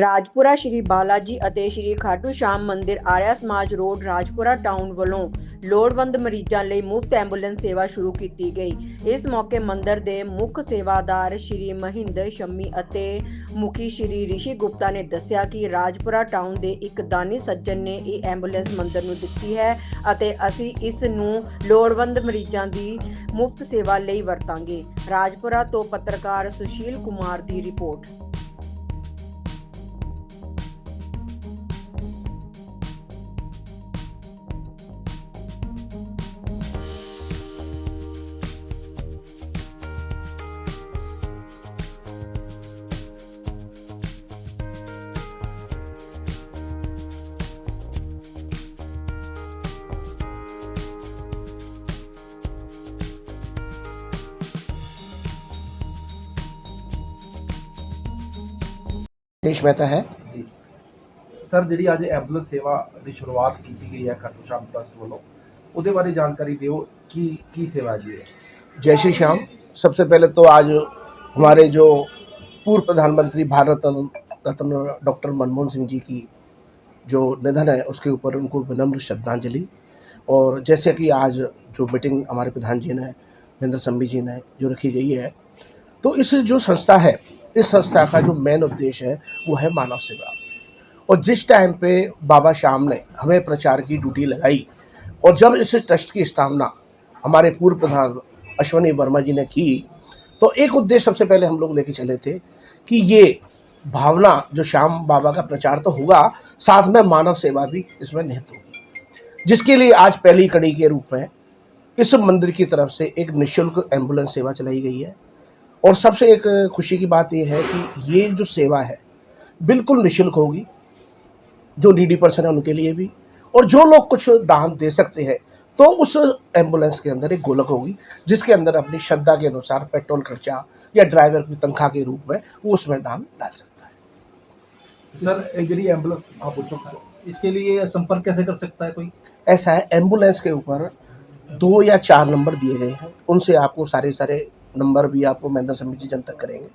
ਰਾਜਪੁਰਾ ਸ਼੍ਰੀ ਬਾਲਾਜੀ ਅਤੇ ਸ਼੍ਰੀ ਖਾਟੂ ਸ਼ਾਮ ਮੰਦਿਰ ਆਰਿਆ ਸਮਾਜ ਰੋਡ, ਰਾਜਪੁਰਾ ਟਾਊਨ ਵੱਲੋਂ ਲੋੜਵੰਦ ਮਰੀਜ਼ਾਂ ਲਈ ਮੁਫਤ ਐਂਬੂਲੈਂਸ ਸੇਵਾ ਸ਼ੁਰੂ ਕੀਤੀ ਗਈ। ਇਸ ਮੌਕੇ ਮੰਦਿਰ ਦੇ ਮੁੱਖ ਸੇਵਾਦਾਰ ਸ਼੍ਰੀ ਮਹਿੰਦਰ ਸ਼ੰਮੀ ਅਤੇ ਮੁਖੀ ਸ਼੍ਰੀ ਰਿਸ਼ੀ ਗੁਪਤਾ ਨੇ ਦੱਸਿਆ ਕਿ ਰਾਜਪੁਰਾ ਟਾਊਨ ਦੇ ਇੱਕ ਦਾਨੀ ਸੱਜਣ ਨੇ ਇਹ ਐਂਬੂਲੈਂਸ ਮੰਦਿਰ ਨੂੰ ਦਿੱਤੀ ਹੈ ਅਤੇ ਅਸੀਂ ਇਸ ਨੂੰ ਲੋੜਵੰਦ ਮਰੀਜ਼ਾਂ ਦੀ ਮੁਫਤ ਸੇਵਾ ਲਈ ਵਰਤਾਂਗੇ। ਰਾਜਪੁਰਾ ਤੋਂ ਪੱਤਰਕਾਰ ਸੁਸ਼ੀਲ ਕੁਮਾਰ ਦੀ ਰਿਪੋਰਟ। ਦੇਸ਼ ਮਹਿਤਾ ਹੈ ਜੀ ਸਰ ਜਿਹੜੀ ਅੱਜ ਐਂਬੂਲੈਂਸ ਸੇਵਾ ਦੀ ਸ਼ੁਰੂਆਤ ਕੀਤੀ ਗਈ ਹੈ ਖਾਟੂ ਸ਼ਾਮ ਟਰਸਟ ਵੱਲੋਂ ਉਹਦੇ ਬਾਰੇ ਜਾਣਕਾਰੀ ਦਿਓ ਕੀ ਕੀ ਸੇਵਾ ਜੀ ਹੈ जय श्री श्याम सबसे पहले तो आज हमारे जो पूर्व प्रधानमंत्री भारत रत्न रत्न डॉक्टर मनमोहन सिंह जी की जो निधन है उसके ऊपर उनको विनम्र श्रद्धांजलि और जैसे कि आज जो मीटिंग हमारे प्रधान जी ने महेंद्र संबी जी ने जो रखी गई है तो इस जो संस्था है इस संस्था का जो मेन उद्देश्य है, वो है मानव सेवा। और जिस टाइम पे बाबा श्याम ने हमें प्रचार की ड्यूटी लगाई, और जब इस ट्रस्ट की स्थापना हमारे पूर्व प्रधान अश्वनी वर्मा जी ने की तो एक उद्देश्य सबसे पहले हम लोग लेके चले थे कि ये भावना, जो श्याम बाबा का प्रचार तो होगा साथ में मानव सेवा भी इसमें निहित होगी। जिसके लिए आज पहली कड़ी के रूप में इस मंदिर की तरफ़ से एक निशुल्क एंबुलेंस सेवा चलाई गई है। और सबसे एक खुशी की बात यह है कि ये जो सेवा है बिल्कुल निशुल्क होगी जो नीडी पर्सन है उनके लिए भी। और जो लोग कुछ दान दे सकते हैं तो उस एंबुलेंस के अंदर एक गोलक होगी जिसके अंदर अपनी श्रद्धा के अनुसार पेट्रोल खर्चा या ड्राइवर की तनख्वाह के रूप में वो उसमें दान डाल सकता है। सर एक्चुअली एंबुलेंस आप इसके लिए संपर्क कैसे कर सकता है कोई? ऐसा है एंबुलेंस के ऊपर दो या चार नंबर दिए गए हैं उनसे आपको सारे सारे नंबर भी आपको महेंद्र समिति जी तक करेंगे।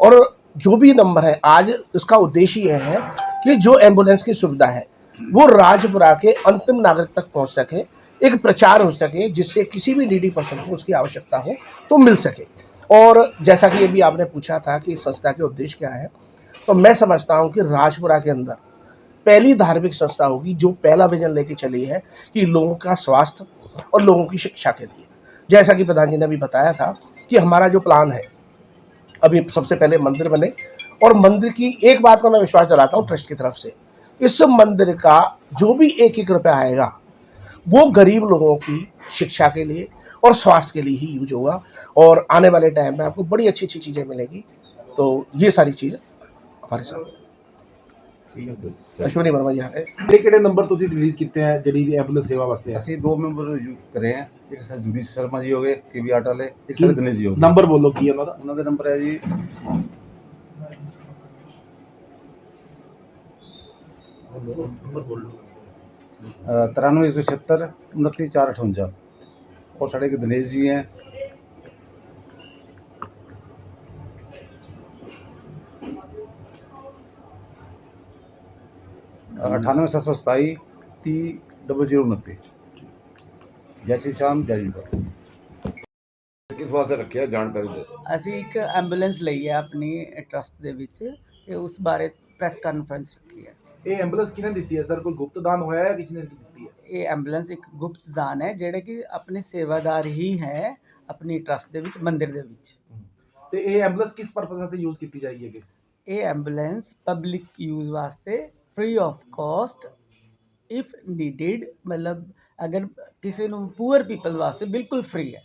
और जो भी नंबर है, आज उसका उद्देश्य यह है कि जो एंबुलेंस की सुविधा है, वो राजपुरा के अंतिम नागरिक तक पहुँच सके, एक प्रचार हो सके, जिससे किसी भी नीडी पर्सन को उसकी आवश्यकता हो तो मिल सके। और जैसा कि अभी आपने पूछा था कि संस्था के उद्देश्य क्या है तो मैं समझता हूँ कि राजपुरा के अंदर पहली धार्मिक संस्था होगी जो पहला विजन लेके चली है कि लोगों का स्वास्थ्य और लोगों की शिक्षा के लिए। जैसा कि प्रधान जी ने अभी बताया था कि हमारा जो प्लान है, अभी सबसे पहले मंदिर बने। और मंदिर की एक बात का मैं विश्वास जलाता हूँ ट्रस्ट की तरफ़ से, इस मंदिर का जो भी एक एक रुपया आएगा, वो गरीब लोगों की शिक्षा के लिए और स्वास्थ्य के लिए ही यूज़ होगा। और आने वाले टाइम में आपको बड़ी अच्छी अच्छी चीज़ें मिलेंगी। तो ये सारी चीज़ हमारे साथ। अश्विनी वर्मा जी आ गए ਕਿਹੜੇ ਕਿਹੜੇ ਨੰਬਰ ਤੁਸੀਂ ਰਿਲੀਜ਼ ਕੀਤੇ ਆ ਜਿਹੜੀ ਐਂਬੂਲੈਂਸ ਸੇਵਾ ਵਾਸਤੇ ਆ ਅਸੀਂ ਦੋ ਮੈਂਬਰ ਯੂ ਕਰੇ ਆ ਇੱਕ ਸਰ ਜੁਦੀਸ਼ ਸ਼ਰਮਾ ਜੀ ਹੋ ਗਏ ਕੇ ਵੀ ਆਟਾ ਵਾਲੇ ਇੱਕ ਸਰ ਦਿਨੇਸ਼ ਜੀ ਹੋ ਗਏ ਨੰਬਰ ਬੋਲੋ ਕੀ ਹੈ ਉਹਨਾਂ ਦਾ ਉਹਨਾਂ ਦਾ ਨੰਬਰ ਹੈ ਜੀ ਨੰਬਰ ਬੋਲੋ तिरानवे एक सौ छिहत्तर उनतीस चार अठवंजा और साढ़े के दिनेश जी हैं 98727 30 0029 ਜੈ ਸ਼੍ਰੀ ਸ਼ਾਮ ਜੈ ਜੀ ਬਾਬਾ ਕਿਸ ਵਾਸਤੇ ਰੱਖਿਆ ਜਾਣਕਾਰੀ ਦੇ ਅਸੀਂ ਇੱਕ ਐਂਬੂਲੈਂਸ ਲਈ ਹੈ ਆਪਣੀ ਟਰਸਟ ਦੇ ਵਿੱਚ ਤੇ ਉਸ ਬਾਰੇ ਪ੍ਰੈਸ ਕਾਨਫਰੰਸ ਰੱਖੀ ਹੈ। ਇਹ ਐਂਬੂਲੈਂਸ ਕਿਹਨੇ ਦਿੱਤੀ ਹੈ? ਸਰ ਕੋਈ ਗੁਪਤ ਦਾਨ ਹੋਇਆ ਹੈ ਕਿਸ ਨੇ ਦਿੱਤੀ ਹੈ? ਇਹ ਐਂਬੂਲੈਂਸ ਇੱਕ ਗੁਪਤ ਦਾਨ ਹੈ ਜਿਹੜੇ ਕਿ ਆਪਣੇ ਸੇਵਾਦਾਰ ਹੀ ਹੈ ਆਪਣੀ ਟਰਸਟ ਦੇ ਵਿੱਚ ਮੰਦਿਰ ਦੇ ਵਿੱਚ। ਤੇ ਇਹ ਐਂਬੂਲੈਂਸ ਕਿਸ ਪਰਪਸ ਵਾਸਤੇ ਯੂਜ਼ ਕੀਤੀ ਜਾਏਗੀ ਅੱਗੇ? ਇਹ ਐਂਬੂਲੈਂਸ ਪਬਲਿਕ ਯੂਜ਼ ਵਾਸਤੇ free of cost if needed ਮਤਲਬ ਅਗਰ ਕਿਸੇ ਨੂੰ ਪੂਅਰ ਪੀਪਲ ਵਾਸਤੇ ਬਿਲਕੁਲ ਫ੍ਰੀ ਹੈ।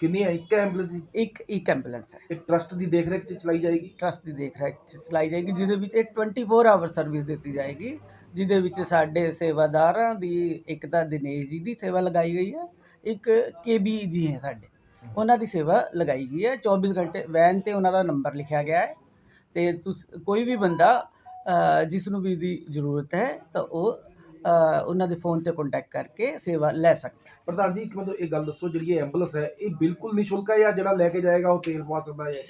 ਕਿੰਨੀ ਹੈ? ਇੱਕ ਐਂਬੂਲੈਂਸ ਇੱਕ ਇੱਕ ਐਂਬੂਲੈਂਸ ਹੈ। ਇੱਕ ਟਰਸਟ ਦੀ ਦੇਖ ਰੇਖ ਚ ਚਲਾਈ ਜਾਏਗੀ? ਟਰਸਟ ਦੀ ਦੇਖ ਰੇਖ 'ਚ ਚਲਾਈ ਜਾਏਗੀ ਜਿਹਦੇ ਵਿੱਚ ਇੱਕ 24 ਆਵਰ ਸਰਵਿਸ ਦਿੱਤੀ ਜਾਏਗੀ ਜਿਹਦੇ ਵਿੱਚ ਸਾਡੇ ਸੇਵਾਦਾਰਾਂ ਦੀ ਇੱਕ ਤਾਂ ਦਿਨੇਸ਼ ਜੀ ਦੀ ਸੇਵਾ ਲਗਾਈ ਗਈ ਹੈ ਇੱਕ ਕੇਬੀ ਜੀ ਹੈ ਸਾਡੇ। ਉਹਨਾਂ ਦੀ ਸੇਵਾ ਲਗਾਈ ਗਈ ਹੈ 24 ਘੰਟੇ ਵੈਨ ਤੇ ਉਹਨਾਂ ਦਾ ਨੰਬਰ ਲਿਖਿਆ ਗਿਆ ਹੈ ਤੇ ਤੁਸ ਕੋਈ ਵੀ ਬੰਦਾ ਜਿਸ ਨੂੰ ਵੀ ਦੀ ਜ਼ਰੂਰਤ ਹੈ ਤਾਂ ਉਹ ਉਹਨਾਂ ਦੇ ਫੋਨ ਤੇ ਕੰਟੈਕਟ ਕਰਕੇ ਸੇਵਾ ਲੈ ਸਕਦਾ ਪ੍ਰਧਾਨ ਜੀ ਇੱਕ ਮੈਨੂੰ ਇਹ ਗੱਲ ਦੱਸੋ ਜਿਹੜੀ ਇਹ ਐਂਬੂਲੈਂਸ ਹੈ ਇਹ ਬਿਲਕੁਲ ਨਿਸ਼ੁਲਕ ਹੈ ਜਾਂ ਜਿਹੜਾ ਲੈ ਕੇ ਜਾਏਗਾ ਉਹ ਤੇਲ ਪਵਾ ਸਕਦਾ ਹੈ?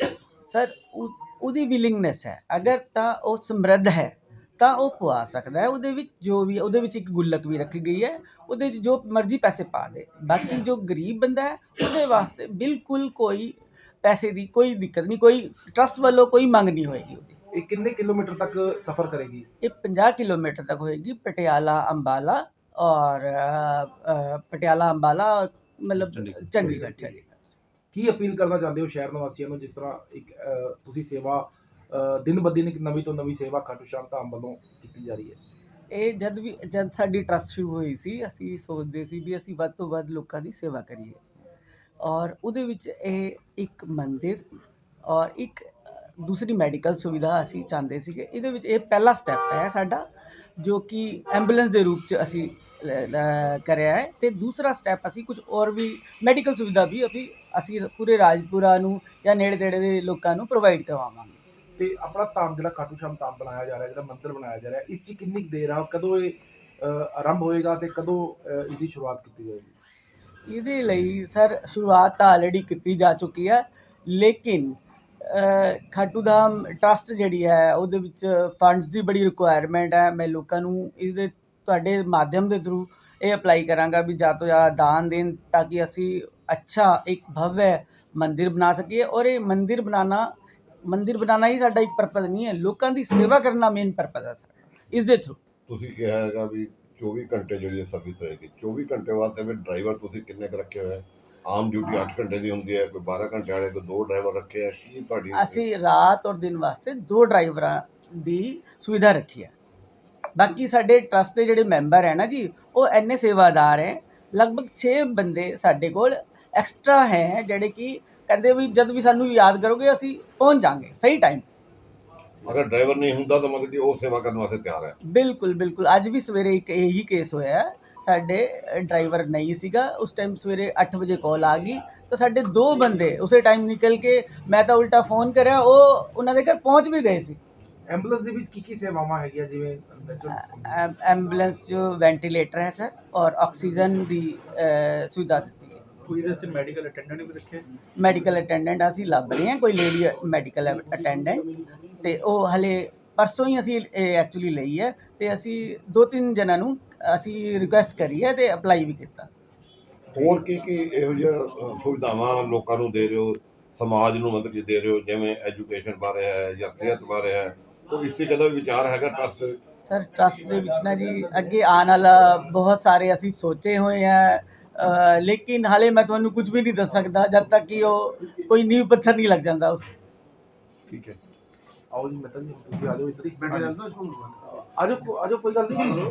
ਸਰ ਉਹ ਉਹਦੀ ਵਿਲਿੰਗਨੈਸ ਹੈ। ਅਗਰ ਤਾਂ ਉਹ ਸਮਰੱਧ ਹੈ ਤਾਂ ਉਹ ਪਵਾ ਸਕਦਾ ਹੈ। ਉਹਦੇ ਵਿੱਚ ਜੋ ਵੀ ਉਹਦੇ ਵਿੱਚ ਇੱਕ ਗੁੱਲਕ ਵੀ ਰੱਖੀ ਗਈ ਹੈ। ਉਹਦੇ ਵਿੱਚ ਜੋ ਮਰਜ਼ੀ ਪੈਸੇ ਪਾ ਦੇ। ਬਾਕੀ ਜੋ ਗਰੀਬ ਬੰਦਾ ਹੈ ਉਹਦੇ ਵਾਸਤੇ ਬਿਲਕੁਲ ਕੋਈ ਪੈਸੇ ਦੀ ਕੋਈ ਦਿੱਕਤ ਨਹੀਂ ਕੋਈ ਟਰਸਟ ਵੱਲੋਂ ਕੋਈ ਮੰਗ ਨਹੀਂ ਹੋਏਗੀ ਉਹਦੀ। ਇਹ ਕਿੰਨੇ ਕਿਲੋਮੀਟਰ ਤੱਕ ਸਫ਼ਰ ਕਰੇਗੀ? ਇਹ 50 ਕਿਲੋਮੀਟਰ ਤੱਕ ਹੋਏਗੀ ਪਟਿਆਲਾ ਅੰਬਾਲਾ ਔਰ ਅ, ਅ, ਪਟਿਆਲਾ ਅੰਬਾਲਾ ਔਰ ਮਤਲਬ ਚੰਡੀਗੜ੍ਹ। ਚੰਡੀਗੜ੍ਹ ਚੰਡੀਗੜ੍ਹ। ਕੀ ਅਪੀਲ ਕਰਨਾ ਚਾਹੁੰਦੇ ਹੋ ਸ਼ਹਿਰ ਨਿਵਾਸੀਆਂ ਨੂੰ ਜਿਸ ਤਰ੍ਹਾਂ ਇੱਕ ਅਹ, ਤੁਸੀਂ ਸੇਵਾ ਅਹ, ਦਿਨ ਬ ਦਿਨ ਇੱਕ ਨਵੀਂ ਤੋਂ ਨਵੀਂ ਸੇਵਾ ਖਾਟੂ ਸ਼ਾਮ ਧਾਮ ਵੱਲੋਂ ਕੀਤੀ ਜਾ ਰਹੀ ਹੈ? ਇਹ ਜਦ ਵੀ ਜਦ ਸਾਡੀ ਟਰਸਟ ਸ਼ੁਰੂ ਹੋਈ ਸੀ ਅਸੀਂ ਸੋਚਦੇ ਸੀ ਵੀ ਅਸੀਂ ਵੱਧ ਤੋਂ ਵੱਧ ਲੋਕਾਂ ਦੀ ਸੇਵਾ ਕਰੀਏ। ਔਰ ਉਹਦੇ ਵਿੱਚ ਇਹ ਇੱਕ ਮੰਦਿਰ ਔਰ ਇੱਕ ਦੂਸਰੀ ਮੈਡੀਕਲ ਸੁਵਿਧਾ ਅਸੀਂ ਚਾਹੁੰਦੇ ਸੀਗੇ। ਇਹਦੇ ਵਿੱਚ ਇਹ ਪਹਿਲਾ ਸਟੈਪ ਹੈ ਸਾਡਾ ਜੋ ਕਿ ਐਂਬੂਲੈਂਸ ਦੇ ਰੂਪ 'ਚ ਅਸੀਂ ਕਰਿਆ ਹੈ। ਤੇ ਦੂਸਰਾ ਸਟੈਪ ਅਸੀਂ ਕੁਝ ਹੋਰ ਵੀ ਮੈਡੀਕਲ ਸੁਵਿਧਾ ਵੀ ਅਸੀਂ ਅਸੀਂ ਪੂਰੇ ਰਾਜਪੁਰਾ ਨੂੰ ਜਾਂ ਨੇੜੇ ਤੇੜੇ ਦੇ ਲੋਕਾਂ ਨੂੰ ਪ੍ਰੋਵਾਈਡ ਕਰਵਾਵਾਂਗੇ। ਤੇ ਆਪਣਾ ਧਾਮ ਜਿਹੜਾ ਖਾਟੂ ਸ਼ਾਮ ਧਾਮ ਬਣਾਇਆ ਜਾ ਰਿਹਾ ਜਿਹੜਾ ਮੰਦਿਰ ਬਣਾਇਆ ਜਾ ਰਿਹਾ ਇਸ 'ਚ ਕਿੰਨੀ ਦੇਰ ਆ ਕਦੋਂ ਇਹ ਆਰੰਭ ਹੋਏਗਾ ਤੇ ਕਦੋਂ ਇਹਦੀ ਸ਼ੁਰੂਆਤ ਕੀਤੀ ਜਾਏਗੀ? ਇਹਦੇ ਲਈ ਸਰ ਸ਼ੁਰੂਆਤ ਤਾਂ ਆਲਰੇਡੀ ਕੀਤੀ ਜਾ ਚੁੱਕੀ ਹੈ ਲੇਕਿਨ ਖਾਟੂ ਧਾਮ ਟਰੱਸਟ ਜਿਹੜੀ ਹੈ, ਉਹਦੇ ਵਿੱਚ ਫੰਡਸ ਦੀ ਬੜੀ ਰਿਕੁਆਇਰਮੈਂਟ ਹੈ। ਮੈਂ ਲੋਕਾਂ ਨੂੰ ਇਹਦੇ ਤੁਹਾਡੇ ਮਾਧਿਅਮ ਦੇ ਥਰੂ ਇਹ ਅਪਲਾਈ ਕਰਾਂਗਾ ਵੀ ਜ਼ਿਆਦਾ ਤੋਂ ਜ਼ਿਆਦਾ ਦਾਨ ਦੇਣ ਤਾਂ ਕਿ ਅਸੀਂ ਅੱਛਾ ਇੱਕ ਭਵਯ ਮੰਦਿਰ ਬਣਾ ਸਕੀਏ। ਔਰ ਇਹ ਮੰਦਿਰ ਬਣਾਉਣਾ ਮੰਦਿਰ ਬਣਾਉਣਾ ਹੀ ਸਾਡਾ ਇੱਕ ਪਰਪਸ ਨਹੀਂ ਹੈ। ਲੋਕਾਂ ਦੀ ਸੇਵਾ ਕਰਨਾ ਮੇਨ ਪਰਪਸ ਹੈ ਸਾਡਾ, ਇਸ ਦੇ ਥਰੂ ਤੁਸੀਂ ਕਿਹਾ ਹੈਗਾ ਵੀ 24 ਘੰਟੇ ਜਿਹੜੀ ਸਰਵਿਸ ਰਹੇਗੀ 24 ਘੰਟੇ ਵਾਸਤੇ ਫਿਰ ਡਰਾਈਵਰ ਤੁਸੀਂ ਕਿੰਨੇ ਕੁ ਰੱਖੇ ਹੋਏ ਆ? ਆਮ ਡਿਊਟੀ 8 ਘੰਟੇ ਦੀ ਹੁੰਦੀ ਹੈ ਕੋਈ 12 ਘੰਟੇ ਵਾਲੇ ਕੋਈ ਦੋ ਡਰਾਈਵਰ ਰੱਖੇ ਆ ਕੀ ਤੁਹਾਡੀ ਅਸੀਂ ਰਾਤ ਔਰ ਦਿਨ ਵਾਸਤੇ ਦੋ ਡਰਾਈਵਰਾਂ ਦੀ ਸੁਵਿਧਾ ਰੱਖੀ ਹੈ। ਬਾਕੀ ਸਾਡੇ ਟਰਸਟ ਦੇ ਜਿਹੜੇ ਮੈਂਬਰ ਹੈ ਨਾ ਜੀ ਉਹ ਐਨੇ ਸੇਵਾਦਾਰ ਹੈ ਲਗਭਗ 6 ਬੰਦੇ ਸਾਡੇ ਕੋਲ ਐਕਸਟਰਾ ਹੈ ਜਿਹੜੇ ਕਿ ਕਹਿੰਦੇ ਵੀ ਜਦ ਵੀ ਸਾਨੂੰ ਯਾਦ ਕਰੋਗੇ ਅਸੀਂ ਪਹੁੰਚ ਜਾਾਂਗੇ ਸਹੀ ਟਾਈਮ ਅਗਰ ਡਰਾਈਵਰ ਨਹੀਂ ਹੁੰਦਾ ਤਾਂ ਮਤਲਬ ਕਿ ਉਹ ਸੇਵਾ ਕਰਨ ਵਾਸਤੇ ਤਿਆਰ ਹੈ। ਬਿਲਕੁਲ ਬਿਲਕੁਲ। ਅੱਜ ਵੀ ਸਵੇਰੇ ਇੱਕ ਇਹੀ ਕੇਸ ਹੋਇਆ ਹੈ। ਸਾਡੇ ਡਰਾਈਵਰ ਨਹੀਂ ਸੀਗਾ। ਉਸ ਟਾਈਮ ਸਵੇਰੇ 8 ਵਜੇ ਕਾਲ ਆ ਗਈ। ਤਾਂ ਸਾਡੇ ਦੋ ਬੰਦੇ ਉਸੇ ਟਾਈਮ ਨਿਕਲ ਕੇ ਮੈਂ ਤਾਂ ਉਲਟਾ ਫੋਨ ਕਰਿਆ। ਉਹ ਉਹਨਾਂ ਦੇ ਘਰ ਪਹੁੰਚ ਵੀ ਗਏ ਸੀ। ਐਂਬੂਲੈਂਸ ਦੇ ਵਿੱਚ ਕੀ ਕੀ ਸੇਵਾਵਾਂ ਹੈਗੀਆਂ? ਜਿਵੇਂ ਐਂਬੂਲੈਂਸ ਜੋ ਵੈਂਟੀਲੇਟਰ ਹੈ ਸਰ ਔਰ ਆਕਸੀਜਨ ਦੀ ਸੁਵਿਧਾ ਦਿੱਤੀ ਹੈ। ਕੋਈ ਇਹਦੇ ਮੈਡੀਕਲ ਅਟੈਂਡੈਂਟ ਵੀ ਰੱਖੇ? ਮੈਡੀਕਲ ਅਟੈਂਡੈਂਟ ਅਸੀਂ ਲੱਭ ਰਹੇ ਹਾਂ। ਕੋਈ ਲੇਡੀ ਮੈਡੀਕਲ ਅਟੈਂਡੈਂਟ ਤੇ ਉਹ ਹਲੇ ਪਰਸੋਂ ਹੀ ਅਸੀਂ ਐਕਚੁਅਲੀ ਲਈ ਹੈ। ਤੇ ਅਸੀਂ ਦੋ ਤਿੰਨ ਜਣਾਂ ਨੂੰ ਅਸੀਂ ਰਿਕੁਐਸਟ ਕਰੀ ਹੈ ਤੇ ਅਪਲਾਈ ਵੀ ਕੀਤਾ। ਹੋਰ ਕੀ ਕੀ ਇਹੋ ਜਿਹੀਆਂ ਅਹ, ਸੁਵਿਧਾਵਾਂ ਲੋਕਾਂ ਨੂੰ ਦੇ ਰਹੇ ਹੋ? ਸਮਾਜ ਨੂੰ ਮਤਲਬ ਕਿ ਦੇ ਰਹੇ ਹੋ? ਜਿਵੇਂ ਐਜੂਕੇਸ਼ਨ ਬਾਰੇ ਹੈ ਜਾਂ ਸਿਹਤ ਬਾਰੇ ਹੈ? ਕੋਈ ਇਸ ਤੇ ਕਦਾ ਵੀ ਵਿਚਾਰ ਹੈਗਾ ਟਰਸਟ ਦੇ ਸਰ ਟਰਸਟ ਦੇ ਵਿੱਚ ਨਾ ਜੀ ਅੱਗੇ ਆਉਣ ਵਾਲਾ ਬਹੁਤ ਸਾਰੇ ਅਸੀਂ ਸੋਚੇ ਹੋਏ ਹੈ ਅ, ਲੇਕਿਨ ਹਾਲੇ ਮੈਂ ਤੁਹਾਨੂੰ ਕੁਝ ਵੀ ਨਹੀਂ ਦੱਸ ਸਕਦਾ ਜਦ ਤੱਕ ਕਿ ਉਹ ਕੋਈ ਨੀਂਹ ਪੱਥਰ ਨਹੀਂ ਲੱਗ ਜਾਂਦਾ ਉਸ ਠੀਕ ਹੈ। ਆਓ ਜੀ ਮਿੱਤਲ ਜੀ ਤੁਸੀਂ ਆ ਜਾਓ ਇੱਧਰ ਹੀ। ਆ ਜਾਓ ਆ ਜਾਓ ਕੋਈ ਗੱਲ ਨਹੀਂ।